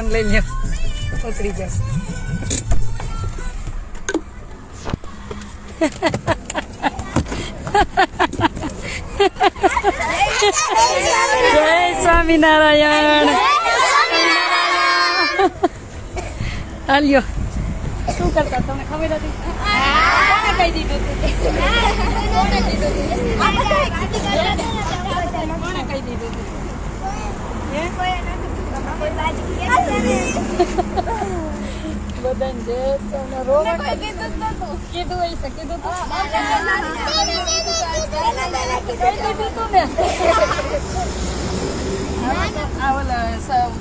Phone લઈ લ્યો ઉતરી જશે જય સ્વામિનારાયણ. હાલ્યો. શું કરતા તમને ખબર હતી? દીધું દીધું દીધું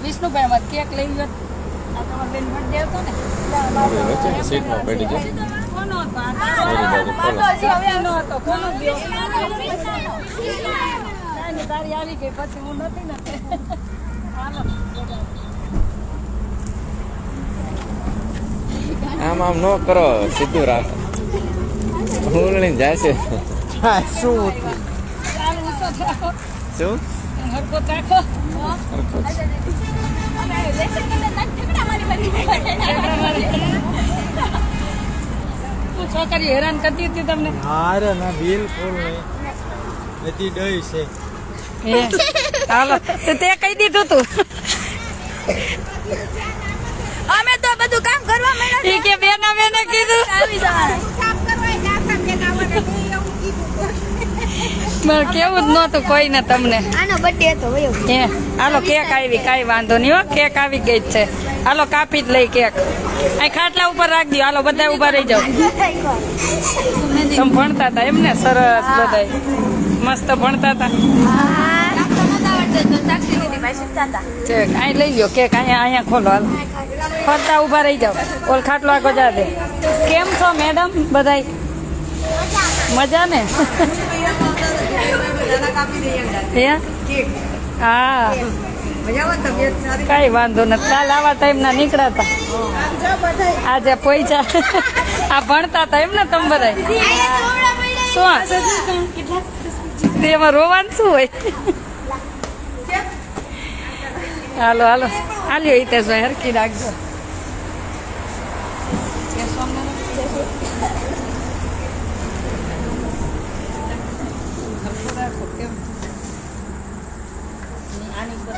વિષ્ણુભાઈ માં કેક લઈ ગયો સીટમાં કોનો ગયો તારી આવી ગઈ પછી હું નથી ને. હાલો. આમ આમ ન કરો સીધું રાખ. ઉલણીને જાય છે. શું શું છોકરી હેરાન કરતી હતી તમને અરે ના બિલકુલ નહીં. બધી ડઈ છે. તે કહી દીધું તું અમે તો બધું કામ કરવા માંડ્યા ઈ કે બેના બેને કીધું. મારે કેવું જ નહોતું કોઈને તમને. આનો બર્થડે હતો હે હાલો કેક આવી કાંઈ વાંધો નહીં હો કેક આવી ગઈ છે. હાલો કાપી જ લઈ કેક. અહીં ખાટલા ઉપર રાખ દો હાલો બધા ઊભા રહી જાઓ. તમે ભણતા હતા એમને સરસ બધા મસ્ત ભણતા હતા. અહીં લઈ લો કેક અહીંયા અહીંયા ખોલો હાલો. ફરતા ઊભા રહી જાઓ. ઓલ ખાટલો આગો જા દે. કેમ છો મેડમ? બધાય? મજા ને હે. કઈ વાંધો નથી. કાલ આવા ટાઈમ ના નીકળ્યા હતા આજે પૈસા આ ભણતા હતા એમ ને તમે બધા શું તેમાં રોવાનું શું હોય? હાલો હાલો. હાલ્યો હિતેશભાઈ હરકી રાખજો આની ઉપર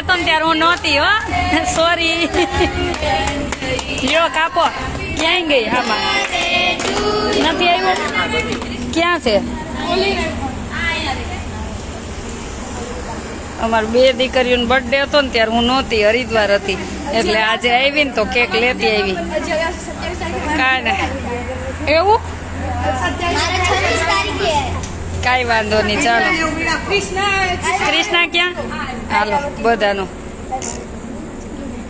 હતો ને ત્યારે હું નહોતી, હો. સોરી લ્યો કાપો. ક્યાંય ગઈ હામાં નથી આવ્યો? ક્યાં છે? અમાર બે દીકરીઓનો બર્થડે હતો ને ત્યારે હું નહોતી, હરિદ્વાર હતી. એટલે આજે આવી ને તો કેક લેતી આવી કાંઈ એવું? કાંઈ વાંધો નહીં, ચાલો. કૃષ્ણા ક્યાં? હાલો, બધાનો.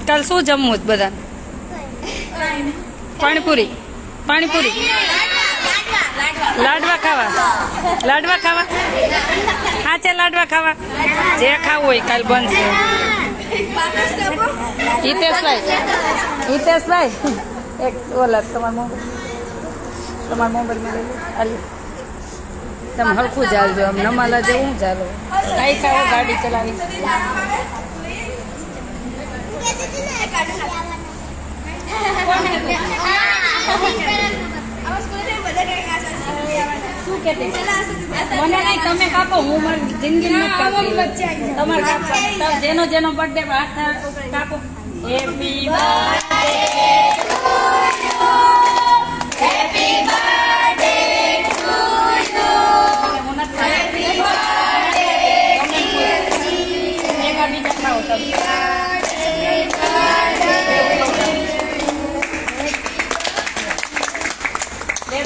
કાલ શું જમવું છે બધા પાણીપુરી. પાણીપુરી. લાડવા ખાવા. લાડવા ખાવા? હા, છે, લાડવા ખાવા. જે ખાવું હોય કાલ બનશે. હિતેશભાઈ. હિતેશભાઈ. એક ઓલા તમારા મોબાઈલ તમારા મોબાઈલમાં લઈ તમે હરખું ચાલજો આમ નમાલા જેવું ચાલો કઈ ખાઓ ગાડી ચલાવી. મને તમે કાપો હું મારી જિંદગી તમારે કાપવા. જેનો જેનો બર્થડે હાથ કાપો. હેપી બર્થડે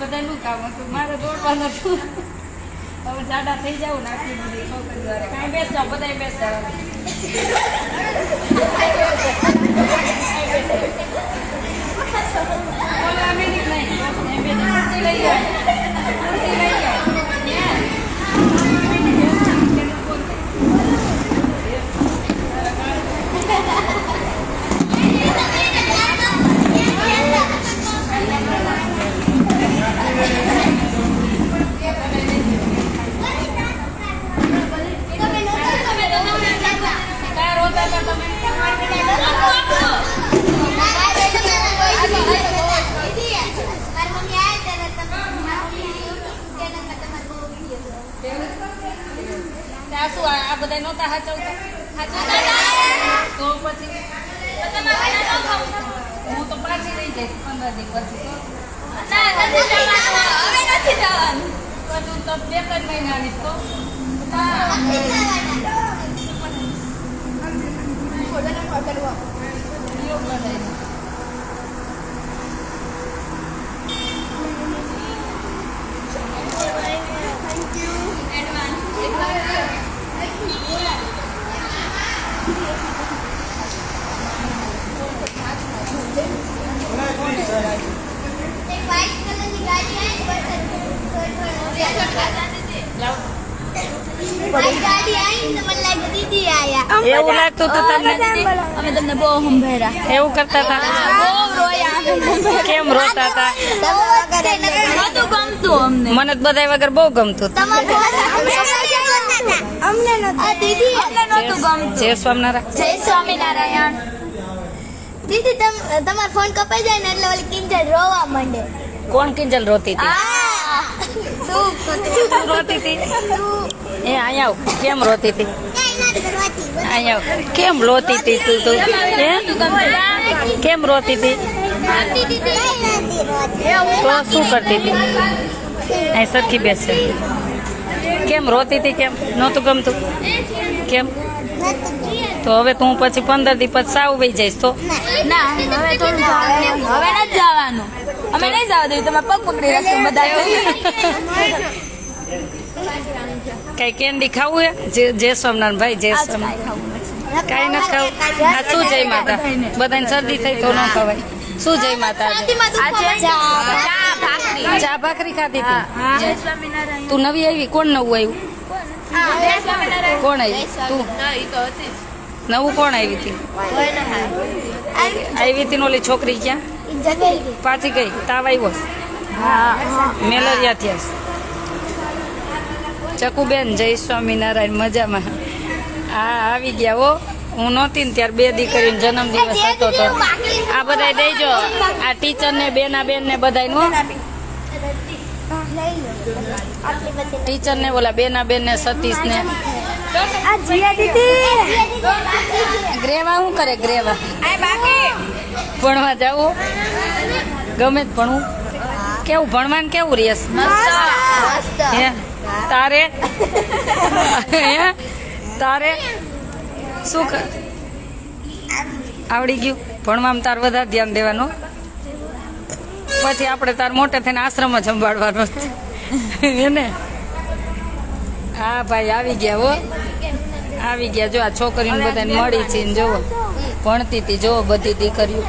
બધાનું કામ હતું. મારે દોડવાનું હતું. હવે જાડા થઈ જાવ ને આટલી બધી છોકરી દ્વારા. કાંઈ બેસતા જાઓ બધાય બેસ જાઓ નહીં. એમ બે કુર્તી લઈ જાય લઈ જાઓ ક્યાં રોતા હતા તમે ત્યાં શું આ બધા નહોતા તો પછી હું તો પાછી રહી જઈશ પંદર દિવસ પછી. Na, nasa siya ka ako. Okay, nasa siya ka. Patuntap niya, kan may nanis ko. Na, Wala lang અમે તમને બહુ સંભાળ્યા. એવું કરતા હતા? બહુ રોયા કેમ રોતા હતા? નતું ગમતું અમને. મને તો બધાય વગર બહુ ગમતું હતું. અમને નતું દીદી અમને નતું ગમતું. જય સ્વામિનારાયણ. જય સ્વામિનારાયણ. દીદી તમ તમારો ફોન કપાઈ જાય ને એટલે ઓલી કિંજલ રોવા માંડે. કોણ કિંજલ રોતી હતી? તું રોતી હતી? એ અહીંયા કેમ રોતી હતી? કેમ રોતી હતી તું તું? હે? કેમ રોતી હતી? તો શું કરતી હતી? અહીં સરખી બેસે. કેમ રોતી હતી કેમ? નહોતું ગમતું? કેમ? તો હવે તું પછી પંદર દી પછી સાવ વહી જઈશ તો? ના હવે થોડું જવાનું. હવે નથી જવાનું. અમે નહીં જવા દેવું તમે પગ પકડી રાખશું બધા કઈ કેન્ડી ખાવું હે? જે જય સોમનાથ ભાઈ જય સોમનાથ કાંઈ નથી. ખાવું આ શું જય માતા? બધાને શરદી થઈ તો ન ખવાય. શું જય માતા આજે? ચા ભાખરી. ખાધી હતી તું નવી આવી? કોણ નવું આવ્યું? કોણ આવી? તું? નવું કોણ આવી હતી? આવી હતી ને ઓલી છોકરી ક્યાં? પાછી ગઈ? તાવ આવ્યો? મેલેરિયા થયા ચકુબેન જય સ્વામિનારાયણ મજામાં. આ આવી ગયા હો. હું નહોતી ને ત્યારે બે દીકરીનો જન્મદિવસ હતો તો. આ બધાય દેજો આ ટીચર ને બેના બેન ને ટીચરને બોલા ટીચર ને ઓલા બેના બેન ને સતીશ ને. ગ્રેવા શું કરે ગ્રેવા? ભણવા જાવું? ગમે જ ભણવું. કેવું ભણવાનું કેવું રેસ હે? તારે? તારે? શું આવડી ગયું? ભણવામાં તાર વધારે ધ્યાન દેવાનું. પછી આપણે તાર મોટે થઈને આશ્રમ સંભાળવાનો. એને હા, ભાઈ, આવી ગયા હો. આવી ગયા. જો આ છોકરીને બધાને મળી છે ને જોવો. ભણતી હતી જોવો બધી દીકરીઓ.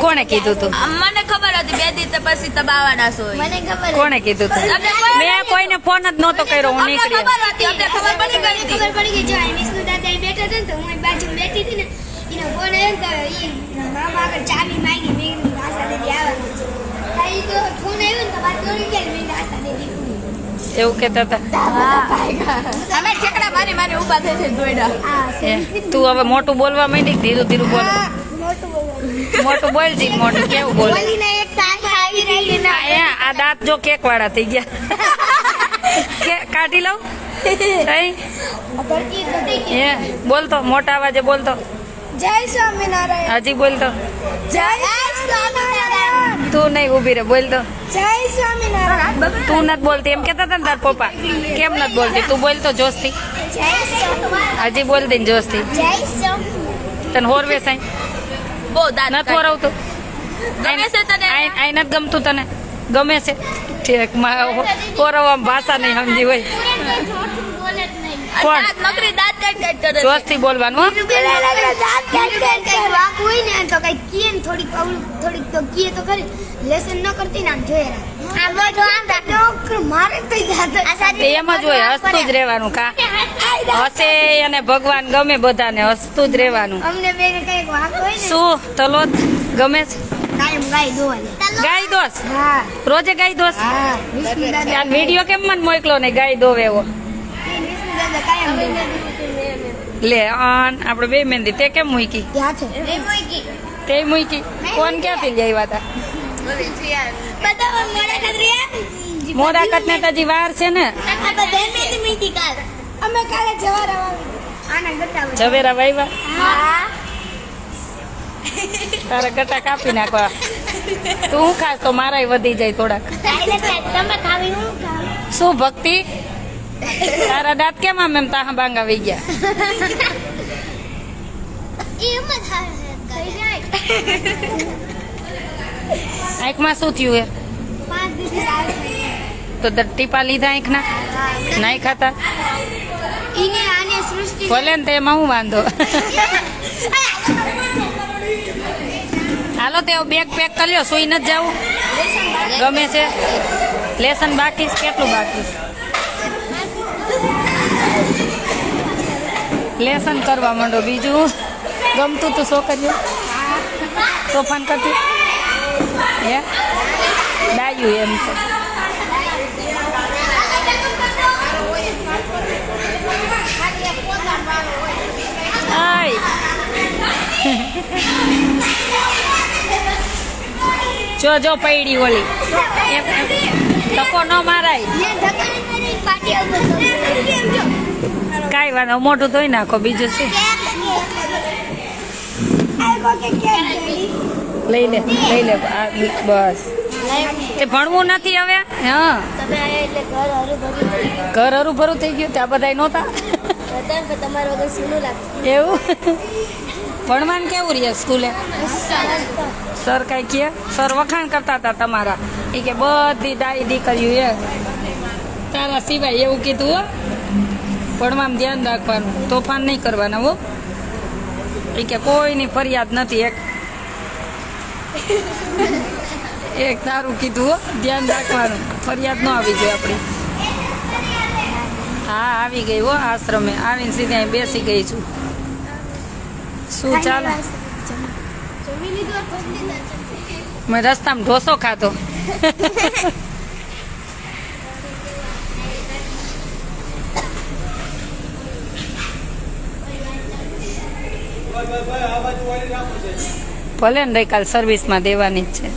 કોણે કીધું તું? મને ખબર હતી બે દિવસ પછી તબાવાના છો મને ખબર કોણે કીધું તું? મેં કોઈને ફોન જ નહોતો કર્યો હું નીકળી ખબર હતી અમને ખબર પડી ગઈ ખબર પડી ગઈ. જો દાદા અહીં બેઠા હતા ને તો હું બાજુમાં બેઠી હતી ને એનો ફોન આવ્યો તો એ મામા આગળ ચાબી માંગી મેં આશા દીદી આવવાની છે તો ફોન આવ્યો ને તો વાત દોડી ગયા મેં આશા દીદી એવું કહેતા હતા. અમે ઠેકડા મારી મારી ઊભા થઈ થઈ દોડ્યા તું હવે મોટું બોલવા માંડી ધીરું ધીરું બોલ. મોટું બોલો. જી મોટું કેવું બોલ? એક તાળી આવી રહી ને. આ એ, આ દાંત જો કેક વાળા થઈ ગયા. કે કાઢી લઉં. એ બોલતો મોટા અવાજે બોલતો. જય સ્વામિનારાયણ. હજી બોલતો. જય સ્વામિનારાયણ. તું નહીં ઊભી રે જય સ્વામિનારાયણ. તું નથી બોલતી એમ કેતા હતા ને તાર પપ્પા. કેમ નથી બોલતી? તું બોલતો જોશથી. જય સ્વામિનારાયણ. હજી બોલ દે ને જોશથી. જય સ્વામિનારાયણ. તને હોરવે સાઈ બહુ નથી હોરવતું. ગમે છે આઈ આઈ નથી ગમતું તને. ગમે છે. ઠીક હોરવવામાં ભાષા નહીં સમજી હોય. બોલે કોણ? નકરી દાંત કાઢ કાઢ કરે જોશથી બોલવાનું હો. કઈ વાક હોય ને તો કઈ કીએ ને થોડીક અવળું થોડીક તો કીએ તો ખરી. લેસન ન કરતી ને આમ જોઈએ આમ બધું આમ ડોક્ટર મારે કઈ દાંત એમ જ હોય હસતું જ રહેવાનું કા. હસે અને ભગવાન ગમે બધાને હસતું જ રહેવાનું. અમને બે કઈ વાક હોય ને. શું? તલો ગમે છે? ગાય દોવા દોસ? હા. રોજે ગાય દોસ? વીડિયો કેમ મને મોકલો ને ગાય દોવે એવો વિષ્ણુ દાદા કાયમ દે લે અન આપણે બે મહેંદી. તે કેમ મૂકી? તે મૂકી. કોણ ક્યાંથી લઈ આવ્યા હતા બધા મોડા કદરિયા ને તો હજી વાર છે ને? અમે કાલે જવાર વાવ્યા હા તારા ગટા કાપી નાખવા. તું ખાસ તો મારાય વધી જાય થોડાક. તમે ખાવી હું શું ભક્તિ? તારા દાંત કેમ આમ એમ તાહા બાંગ આવી ગયા એમ જ થઈ જાય આંખમાં શું થયું હે પાંચ દિવસ આવે તો દ- ટીપા લીધા આંખના નહીં ખાતા ઈને આને સૃષ્ટિ ભલે ને તો એમાં હું વાંધો હાલો તે બેગ પેક કરી લ્યો સુઈ નથી જવું ગમે છે લેસન બાકી છે? કેટલું બાકી છે? લેસન કરવા માંડો બીજું? ગમતું તું છોકરીઓ તોફાન કરતી? હે? ડાયું એમ તો. આય. જો જો પૈડી ઓલી. તકો ન મારાય. કાંઈ વાંધો મોટું ધોઈ નાખો, બીજું શું? લઈ લે લઈ લે બસ. તે ભણવું નથી હવે? હા. ઘર હરું ભરું થઈ ગયું, ત્યાં બધા નહોતા? એવું? ભણવાનું કેવું રહે સ્કૂલે? સર કાંઈ કહે સર વખાણ કરતા હતા તમારા. એ કે બધી ડાઈ દીકરીઓ એ. તારા સિવાય એવું કીધું હો. ભણવામાં ધ્યાન રાખવાનું. તોફાન નહીં કરવાના હો. એ કે કોઈની ફરિયાદ નથી એક. એક તારું કીધું હો. ધ્યાન રાખવાનું. ફરિયાદ ન આવી જોઈએ આપણી. હા આવી ગઈ હો આશ્રમે. આવીને સીધા બેસી ગઈ છું. શું ચાલે? મેં રસ્તામાં ઢોસો ખાધો. ભલે ને કાલ સર્વિસમાં દેવાની જ છે.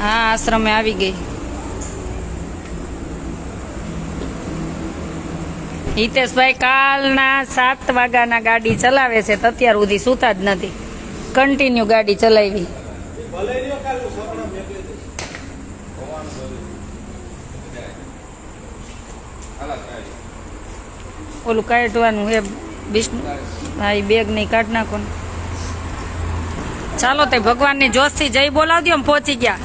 હા, આશ્રમે આવી ગઈ. હિતેશભાઈ કાલના સાત વાગ્યાના ગાડી ચલાવે છે, તો અત્યાર સુધી સૂતા જ નથી. કન્ટિન્યુ ગાડી ચલાવી. ઓલું કાઢવાનું હે વિષ્ણુ એ બેગ નહીં કાઢ નાખો ચાલો તે ભગવાનની જોશથી જય બોલાવ દો ને પહોંચી ગયા.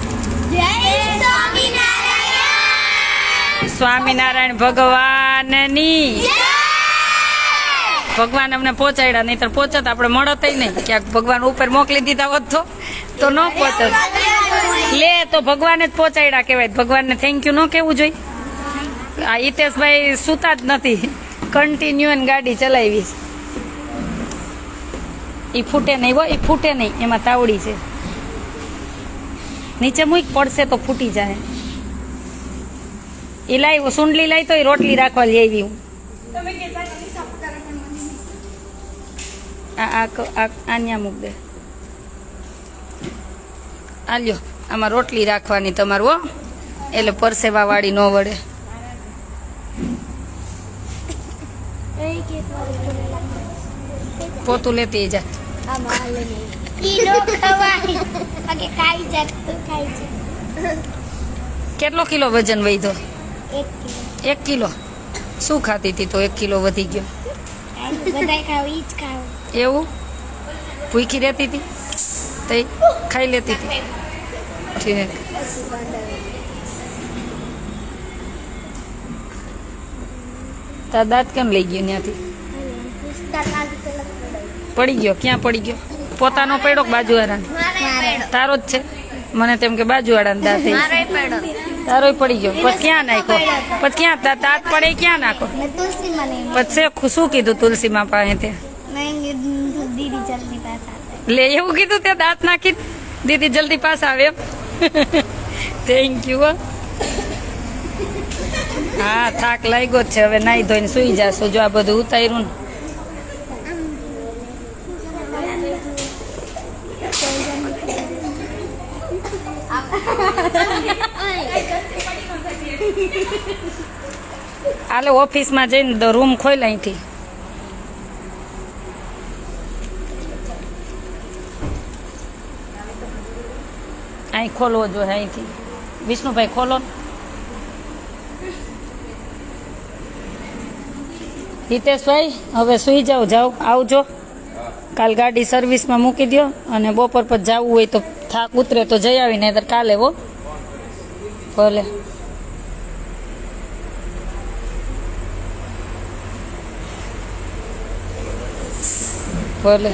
સ્વામિનારાયણ ભગવાનની. ભગવાન અમને પહોંચાડ્યા નહીં તો પહોંચત આપણે મળત નહીં. ક્યાંક ભગવાન ઉપર મોકલી દીધા હોત તો તો ન પહોંચત. લે તો ભગવાને જ પહોંચાડ્યા કહેવાય. ભગવાનને થેન્ક યુ ન કહેવું જોઈએ. આ હિતેશભાઈ સૂતા જ નથી. કન્ટિન્યુ ગાડી ચલાવી. એ ફૂટે નહીં હો એ ફૂટે નહીં. એમાં તાવડી છે. નીચે મૂક, પડશે તો ફૂટી જાય. એ લાવી સુંડલી લાવી તો રોટલી રાખવા લઈ આવી હું આ આ આ આન્યા મૂક દે. આ લ્યો આમાં રોટલી રાખવાની તમારું હો. એટલે પરસેવા વાળી. ન વળે પોતું લેતી જા. કેટલો કિલો વજન વધ્યો? એક કિલો. શું ખાતી હતી તો એક કિલો વધી ગયો? એવું? ભૂખી રહેતી હતી? તે ખાઈ લેતી હતી? ઠીક. તાર દાંત કેમ લઈ ગયો ત્યાંથી? પડી ગયો? ક્યાં પડી ગયો? પોતાનો પડ્યો કે બાજુવાળાનો? તારો જ છે? મને તેમ કે બાજુવાળાનો દાંત છે. તારોય પડી ગયો. પછી ક્યાં નાખ્યો? પછી ક્યાં? દાંત પડે ક્યાં નાખો? તુલસી પછી શું કીધું તુલસીમાં પાસે તે મેં પાસ લે એવું કીધું તે દાંત નાખી? દીદી જલ્દી પાસ આવે એમ. થેન્ક યુ હા થાક લાગ્યો જ છે. હવે નાઈ ધોઈને સુઈ જાશું. જો આ બધું ઉતાર્યું ને હાલે ઓફિસમાં જઈને રૂમ ખોલ અહીંથી. અહીં ખોલવો જોઈએ અહીંથી. વિષ્ણુભાઈ, ખોલો. હિતેશભાઈ હવે સુઈ જાઓ જાઓ, આવજો. કાલ ગાડી સર્વિસમાં મૂકી દો અને બપોર પર જવું હોય તો થાક ઉતરે તો જઈ આવીને કાલે હો. ભલે. ભલે.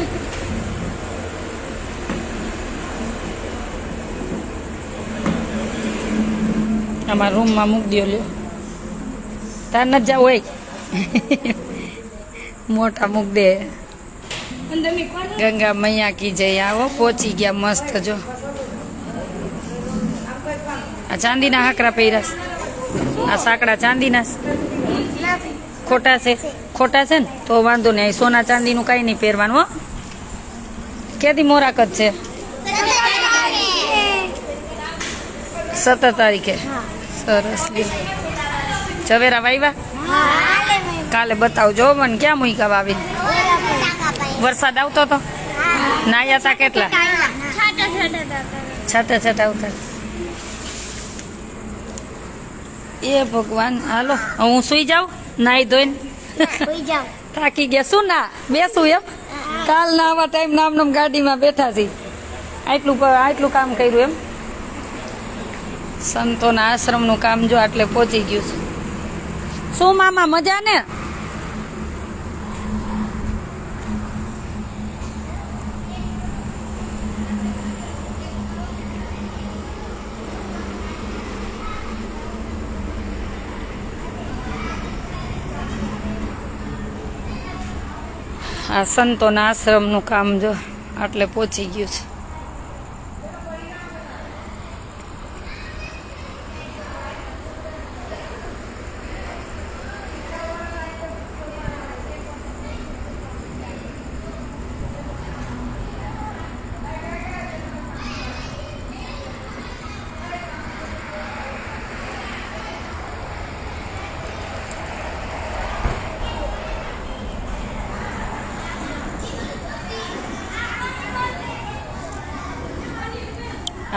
અમારા રૂમમાં મૂકી દો લ્યો. તાર ન જાવ હોય. મોટા મૂક દે. ગંગા મૈયા કી જઈ આવો, પહોંચી ગયા મસ્ત જો. આ ચાંદીના હાકરા પહેર્યા આ સાંકડા ચાંદીના. ખોટા છે. ખોટા છે ને, તો વાંધો નહીં. સોના ચાંદીનું કાંઈ નહીં પહેરવાનું, હો. કેદી મોરાકત છે? સત્તર તારીખે. સરસ ઝવેરા વાવ્યા કાલે બતાવજો મને. ક્યાં મૂક્યા વાવી? વરસાદ આવતો તો? નાયા તા કેટલા? છાટા છાટા આવતા. એ ભગવાન, હાલો, હું સુઈ જાઉં? નાઈ ધોઈને થાકી ગયા. શું ના? બેસું એમ? કાલ ના આવા ટાઈમ નામ નામ ગાડીમાં બેઠા છીએ આટલું આટલું કામ કર્યું એમ? સંતોના આશ્રમનું કામ જો આટલે પહોંચી ગયું છે. શું મામા મજા ને આ સંતોના આશ્રમનું કામ જો આટલે પહોંચી ગયું છે.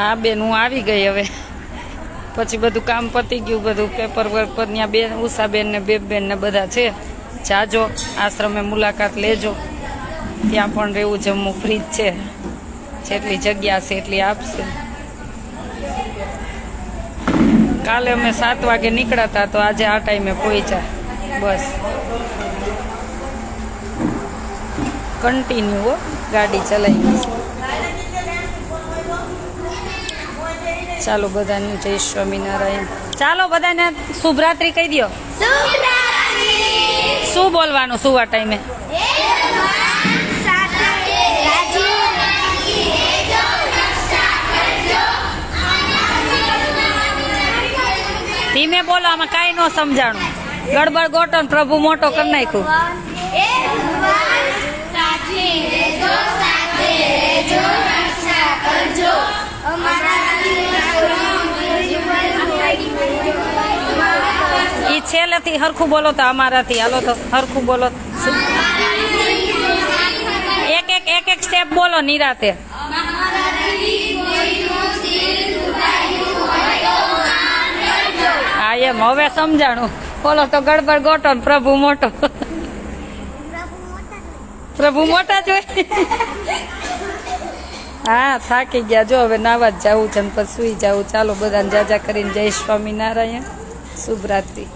હા, બેન, હું આવી ગઈ હવે. પછી બધું કામ પતી ગયું, બધું પેપર વર્ક પર. ત્યાં બેન, ઉષાબેન ને બેબેન ને બધા છે. જાજો, આશ્રમે મુલાકાત લેજો. ત્યાં પણ રહેવું જમવું ફ્રી જ છે. જેટલી જગ્યા છે એટલી આપશે. કાલે અમે સાત વાગે નીકળ્યા તો આજે આ ટાઈમે પહોંચ્યા. બસ. કન્ટિન્યુ ગાડી ચલાવી. ચાલો બધાને જય સ્વામિનારાયણ. ચાલો બધાને શુભરાત્રી કહી દો શું બોલવાનું સુવા ટાઈમે? ધીમે બોલો આમાં કાંઈ ન સમજાણું. ગડબડ ગોટો પ્રભુ મોટો કરી નાખ્યું. છેલ્લેથી હરખું બોલો તો અમારાથી. હાલો તો હરખું બોલો. એક એક એક એક સ્ટેપ બોલો નિરાતે. હા, એમ. હવે સમજાણું. બોલો તો ગડબડ ગોટો પ્રભુ મોટો. પ્રભુ મોટા જોઈ હા, થાકી ગયા. જો, હવે નાવા જ જવું છે પછી સુઈ જવું. ચાલો બધાને જાજા કરીને જય સ્વામિનારાયણ. શુભ રાત્રિ